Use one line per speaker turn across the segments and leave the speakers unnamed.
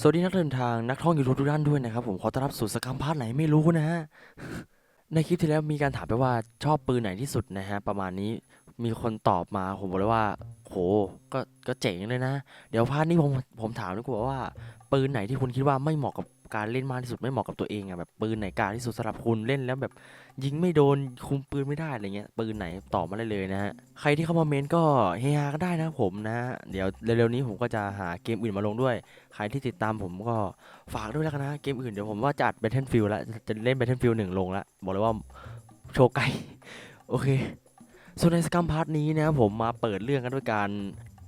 สวัสดีนักเดินทางนักท่องยูทูบทุกท่านด้วยนะครับผมขอต้อนรับสู่สกรรมพาร์ทไหนไม่รู้นะฮะในคลิปที่แล้วมีการถามไปว่าชอบปืนไหนที่สุดนะฮะประมาณนี้มีคนตอบมาผมบอกเลยว่าโหก็ก็เจ๋งเลยนะ เดี๋ยวพาร์ทนี้ผมผมถามดีกว่าว่า ปืนไหนที่คุณคิดว่าไม่เหมาะกับ การเล่นมากที่สุดไม่เหมาะกับตัวเองอะแบบปืนไหนกาที่สุดสำหรับคุณเล่นแล้วแบบยิงไม่โดนคุมปืนไม่ได้อะไรเงี้ยปืนไหนตอบมาได้เลยนะฮะใครที่เข้ามาเมนก็เฮฮาก็ได้นะผมนะเดี๋ยวเร็วๆนี้ผมก็จะหาเกมอื่นมาลงด้วย ใครที่ติดตามผมก็ฝากด้วยแล้วกันนะเกมอื่นเดี๋ยวผมว่าจะอัด Battlefield แล้วจะเล่น Battlefield 1 ลงแล้วบอกเลยว่าโชว์ไกลโอเคส่วนในสกัมพาร์ทนี้นะผมมาเปิดเรื่องกันด้วยการ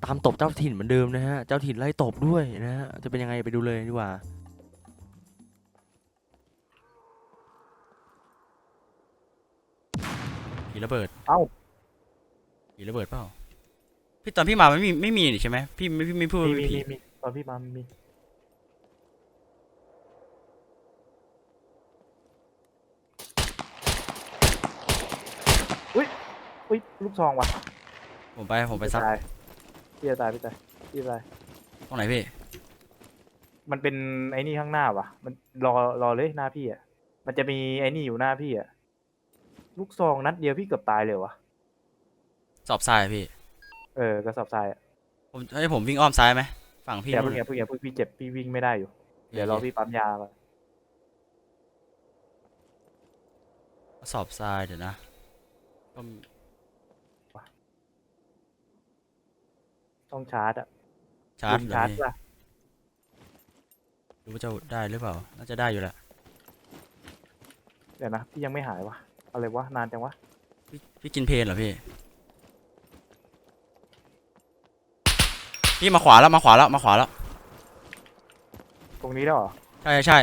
ตามตบเจ้าถิ่นเหมือนเดิมนะฮะ เจ้าถิ่นไล่ตบด้วยนะฮะ จะเป็นยังไงไปดูเลยดีกว่า ผีระเบิด
เอ้า
ผีระเบิดเปล่า
พี่ตอนพี่มาไม่มีไม่มีนี่ใช่ไหมพี่ไม่พี่ไม่พูด
มี
ว่า
มี
ผี
มีมีตอนพี่มามีอุ้ยอุ้ยลูกซองว่ะ
ผมไปผมไปซับ
ตายพี่จะตายพี่จะตายพี่จะตาย
ตรงไหนพี่
มันเป็นไอ้นี่ข้างหน้าว่ะ มันรอรอเลยหน้าพี่อะ มันจะมีไอ้นี่อยู่หน้าพี่อะ ลูกซองนัดเดียวพี่เกือบตายเลยวะ
สอบทรายอะพี่
เออกระสอบทรายอะ
ผมให้ผมวิ่งอ้อมซ้ายไหมฝั่งพี่
แต่
นู่
เพิ่
น
งอย่าเพิ่งอย่าเพิ่งพี่เจ็บพี่วิ่งไม่ได้อยู่ เดี๋ยวรอพี่ปั๊มยาก่อน
สอบทรายเดี๋ยวนะก็
ต้องชาร์จอะ
ชาร์จ
ลุง
เหรอ
ชาร์จ
พี่
ป่ะ
ดูว่าจะได้หรือเปล่า น่าจะได้อยู่แหละ
เดี๋ยวนะพี่ยังไม่หายวะ อะไรวะ นานจังวะ
พี่พี่กินเพลนเหรอพี่ พี่มาขวาแล้วมาขวาแล้วมาขวาแล้ว
ตรงนี้แล้วเหรอ
ใช่ใช่ใช่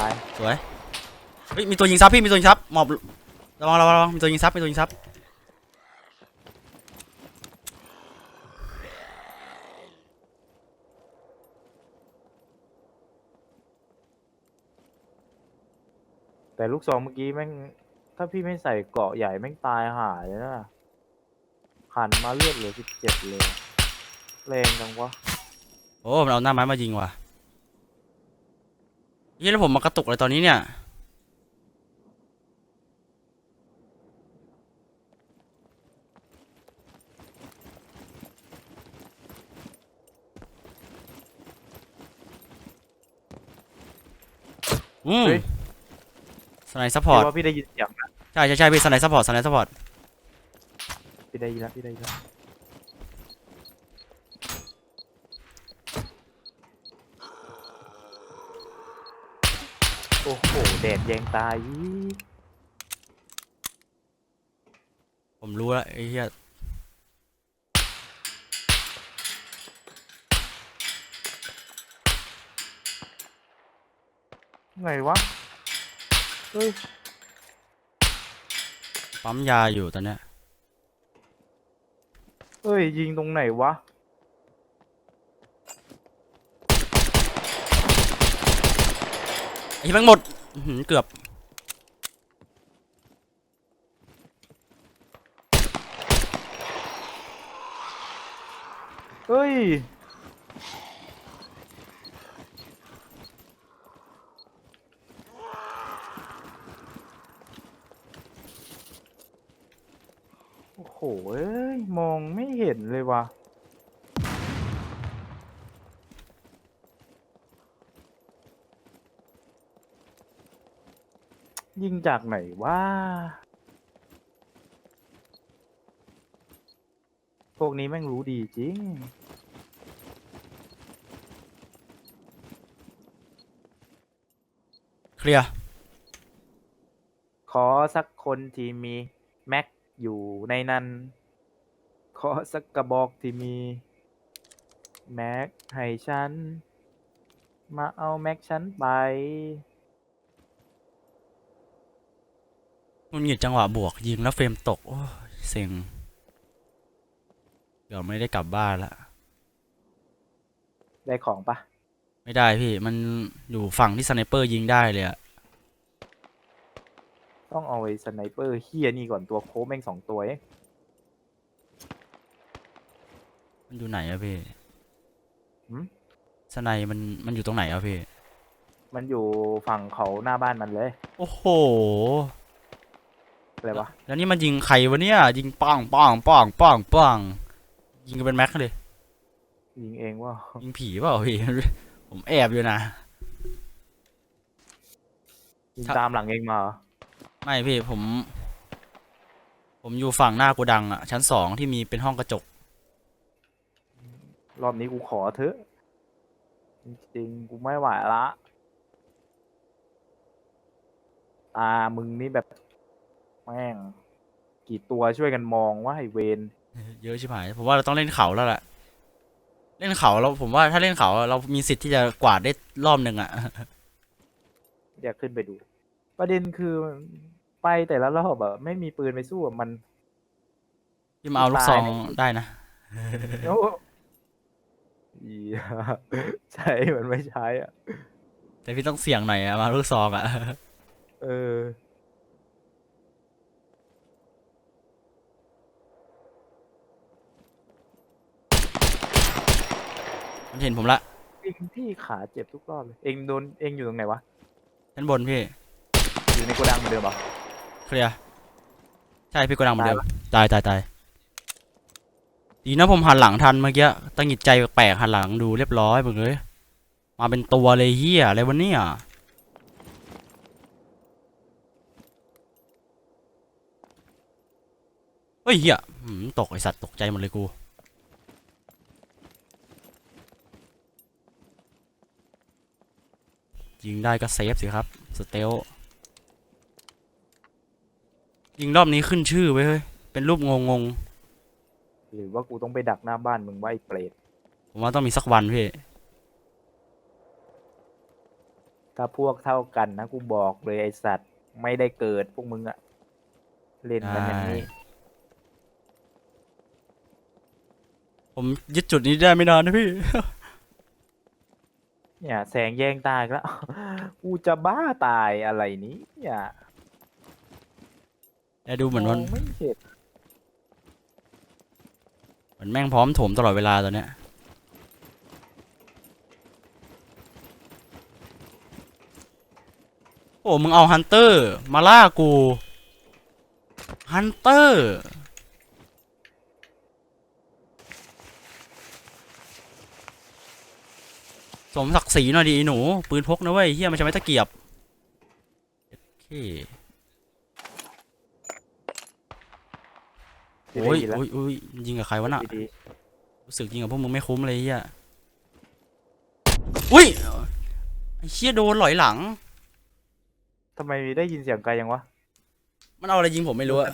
ตาย
สวย เฮ้ยมีตัวยิงซับพี่มีตัวยิงซับหมอบระวังระวังระวังมีตัวยิงซับมีตัวยิงซับ
แต่ลูกซองเมื่อกี้แม่ง ถ้าพี่ไม่ใส่เกาะใหญ่แม่งตายหายเลยนะหันมาเลือดเหลือสิบเจ็ดเลย แรงจังวะ
โอ้มันเอาหน้าไม้มายิงว่ะยี่แล้วผมมากระตุกอะไรตอนนี้เนี่ยอืม
เฮ้ย
ส ไนซัพพอร์ต
พี่ว่าพี่ได้ยินเสียงนะ
ใช่ใช่ใช่พี่สไนซัพพอร์ตสไนซัพพอร์ต
พี่ได้ยินแล้วพี่ได้ยินแล้วโอ้โหแดดแยงตายอีก
ผมรู้แล้วไอ้เหี้ย
ไงวะเฮ้ย
ปั๊มยาอยู่ตอนเนี้ย
เฮ้ย ยิงตรงไหนวะ
ไอ้เหี้ยแม่งหมดอื้อหือเกือบ
เฮ้ย โอ้โห เอ้ย มองไม่เห็นเลยว่ะยิงจากไหนวะพวกนี้แม่งรู้ดีจริง
เคลียร์
ขอสักคนที่มี แม็ก อยู่ในนั้น ขอสักกระบอกที่มี แม็กให้ฉัน มาเอาแม็กฉันไป
มันหงิดจังหวะบวกยิงแล้วเฟรมตก โอ้ยเซ็ง เดี๋ยวไม่ได้กลับบ้านละ
ได้ของปะ
ไม่ได้พี่ มันอยู่ฝั่งที่สไนเปอร์ยิงได้เลยอะ
ตต้องเอาไอ้สไนเปอร์เฮียนี่ก่อนตัวโค้งแม่งสองตัวเอง
มันอยู่ไหนอะพี่
หืม
สไนมันมันอยู่ตรงไหนอะพี่
มันอยู่ฝั่งเขาหน้าบ้านมันเลย
โอ้โห
อะไรวะ
แล้วนี่มันยิงใครวะเนี่ย ยิงปังปังปังปังปังยิงกันเป็นแม็กเลย
ยิงเองว่า
ยิงผีเปล่าพี่ ผมแอบอยู่นะ
ยิง
ถ้า
ตามหลังเองมาเหรอ
ไม่พี่ผม ผมอยู่ฝั่งหน้าโกดังอะชั้นสองที่มีเป็นห้องกระจก
รอบนี้กูขอเถอะ จริงๆ กูไม่ไหวละ ตามึงนี่แบบ แม่ง กี่ตัวช่วยกันมองว่าไอเวน
เยอะชิบหาย ผมว่าเราต้องเล่นเขาแล้วล่ะเล่นเขาเราผมว่าถ้าเล่นเขาเรามีสิทธิ์ที่จะกวาดได้รอบหนึ่งอะ
อยากขึ้นไปดู ประเด็นคือ ไปแต่ละรอบอะไม่มีปืนไปสู้อะมัน
ที่มาเอาลูกซองได้นะ
โอ้อีใช่มันไม่ใช้อะ
แต่พี่ต้องเสี่ยงหน่อยอะมาลูกซองอะ
เออ
มันเห็นผมละ
เองที่ขาเจ็บทุกรอบเลย เองโดนเองอยู่ตรงไหนวะ
ชั้นบนพี่
อยู่ในโกดังเหมือนเดิมเหรอ
เคลียร์ใช่พี่โกดังเหมือนเดิมตายตายตายดีนะผมหันหลังทันเมื่อกี้ตั้งหงิดใจแปลกๆหันหลังดูเรียบร้อยหมดเลยมาเป็นตัวเลยเฮียอะไรวะเนี่ยเฮ้ยเฮียหืมตกไอสัตว์ตกใจหมดเลยกูยิงได้ก็เซฟสิครับ สเตล ยิงรอบนี้ขึ้นชื่อไว้เฮ้ย เป็นรูปงงง
หรือว่ากูต้องไปดักหน้าบ้านมึงไว้ไอ้เปรต
ๆผมว่าต้องมีสักวันพี่
ถ้าพวกเท่ากันนะกูบอกเลยไอสัตว์ไม่ได้เกิดพวกมึงอะเล่นกันอย่างนี้
ได้ผมยึดจุดนี้ได้ไม่นานนะพี่
เนี่ยแสงแย่งตายอีกแล้ว กูจะบ้าตายอะไรนี้เนี่ย
แต่ดูเหมือนมัน
งไม่เห็น
เหมือนแม่งพร้อมโถมตลอดเวลาตอนเนี้ยโอ้มึงเอาฮันเตอร์มาล่ากูฮันเตอร์สมศักดิ์ศรีหน่อยดิไอ้หนู ปืนพกนะเว้ยเฮียมันจะไม่ตะเกียบโอเค โอ้ย
ดีๆแล้ว
โอ้ยโอ้ยยิงกับใครวะน่ะ
ดี
รู้สึกยิงกับพวกมึงไม่คุ้มเลยเฮียอุ้ยไอ้เชี่ยโดนหลอยหลัง
ๆทำไมได้ยินเสียงไกลยังวะ
มันเอาอะไรยิงผมไม่รู้อะ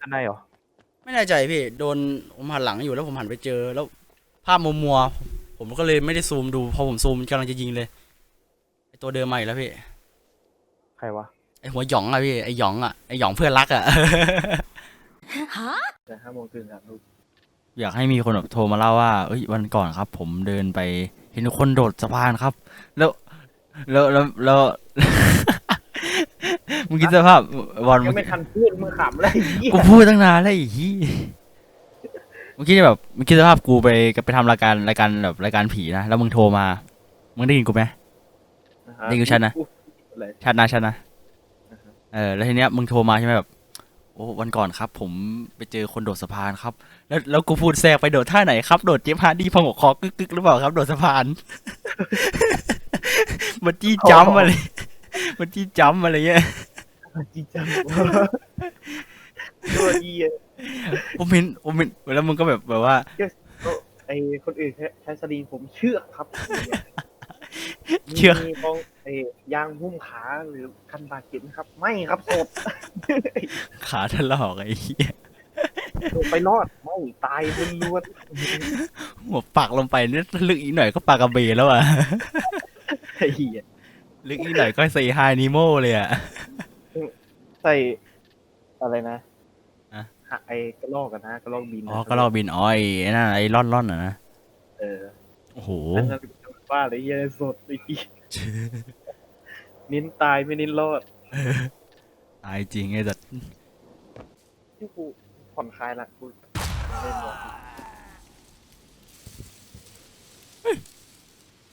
อันไหนเหรอ
ไม่แน่ใจพี่ โดนผมหันหลังอยู่แล้วผมหันไปเจอ แล้ว ภาพมัวมัวๆผมก็เลยไม่ได้ซูมดู พอผมซูมกำลังจะยิงเลยไอตัวเดิมมาอีกแล้วพี่
ใครวะ
ไอหัวหยองอะพี่ ไอหยองอะไอหยองเพื่อนรักอะ
แต่ห้าโมงครึ่งครับลูก
อยากให้มีคนแบบโทรมาเล่าว่า เอ้ยวันก่อนครับ ผมเดินไป เห็นคนโดดสะพานครับ แล้ว แล้วแล้วแล้วมึงคิดสภาพบอล
ยั
มึ
ง
ง
ไม่ทันพูดมึงขำเลยไอ้เหี้ย
กูพูดตั้งนานแล้วไอ้เหี้ยเมื่อกี้แบบเมื่อกี้สภาพกูไปไปทำรายการรายการแบบรายการผีนะแล้วมึงโทรมา มึงได้ยินกูไหม นี่คือฉันนะ
เลย
ชัดนะชัดนะ เออ แล้วทีเนี้ยมึงโทรมาใช่ไหมแบบ โอ้วันก่อนครับ ผมไปเจอคนโดดสะพานครับ แล้วแล้วกูพูดแทรกไปโดดท่าไหนครับโดดเจฟฮาร์ดี้พองกคอกึกกึกหรือเปล่าครับ โดดสะพาน มันจี้จ้ำอะไรมันจี้จ้ำอะไรเงี้ย
จริงจังตัวดีอะ
ผมเห็นผมเห็นแล้วมึงก็แบบแบบว่า
ไอคนอื่นใช้สลีผมเชื่อกครับ
เชื่อก
มีตรง ไอยางหุ้มขาหรือคันบาดเจ็บไหมครับ ไม่ครับสด
ขาถลอกไอ้เหี้ย
ไปรอดไม่ตายล้วน
หัวปักลงไปเนี่ยลึกอีกหน่อยก็ปากกระเบนแล้วอะ
ๆไอ้เหี้ย
ลึกอีกหน่อยก็เซฮายนิโมเลยอะ
ใส่อะไรนะ
อะ
หะไอกระลอกกันนะกระลอกบิน
อ๋อก็เราบินอ้อยไอ้นั่นไอ้ร่อนร่อนอะนะ
เออ
โอ้โห
อันนั้นว่าเลยเหี้ยสดไอ้เหี้ย นิ้นตายไม่นิ้นรอด
ตายจริงไอ้สัตว์
ที่กูผ่อนคลายละกูเล่นวะ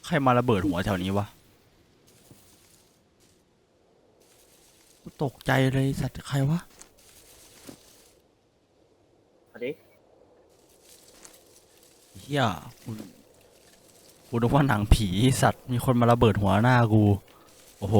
ใครมาระเบิดหัวแถวนี้วะกูตกใจเลยสัตว์ใครวะ
เอาดิ
เฮียกู กูนึกว่าหนังผีสัตว์มีคนมาระเบิดหัวหน้ากู โอ้โห